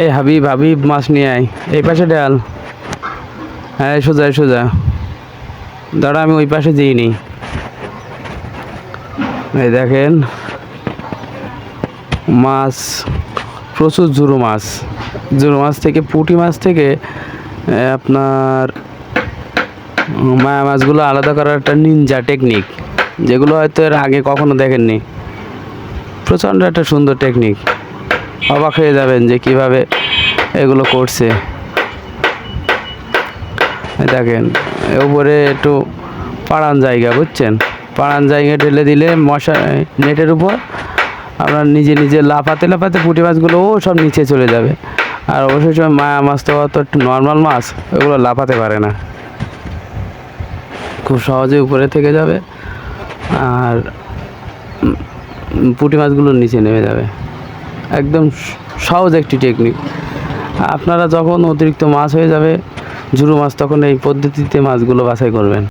এই হাবিব হাবিব, মাছ নিয়ে আয়। এই পাশে ডাল। হ্যাঁ সোজা সোজা। দাঁড়া, আমি ওই পাশে দিইনি এই দেখেন, মাছ, প্রচুর জুরু মাছ। জুরু মাছ থেকে, পুঁটি মাছ থেকে আপনার মায়া মাছগুলো আলাদা করার একটা নিনজা টেকনিক যেগুলো হয়তো এর আগে কখনো দেখেননি। প্রচণ্ড একটা সুন্দর টেকনিক অবাক হয়ে যাবেন যে কীভাবে এগুলো করছে। দেখেন উপরে একটু পাড়ান জায়গা, বুঝছেন? পাড়ান জায়গা ঢেলে দিলে মশা, নেটের উপর আপনার নিজে নিজে লাফাতে লাফাতে পুঁটি মাছগুলো, ও সব নিচে চলে যাবে। আর অবশ্যই সময় মায়া মাছ তো অত একটু নর্মাল মাছ ওগুলো লাফাতে পারে না। খুব সহজে উপরে থেকে যাবে, আর পুঁটি মাছগুলো নিচে নেমে যাবে। একদম সহজ একটি টেকনিক আপনারা যখন অতিরিক্ত মাছ হয়ে যাবে, ঝুরু মাছ, তখন এই পদ্ধতিতে মাছগুলো বাছাই করবেন।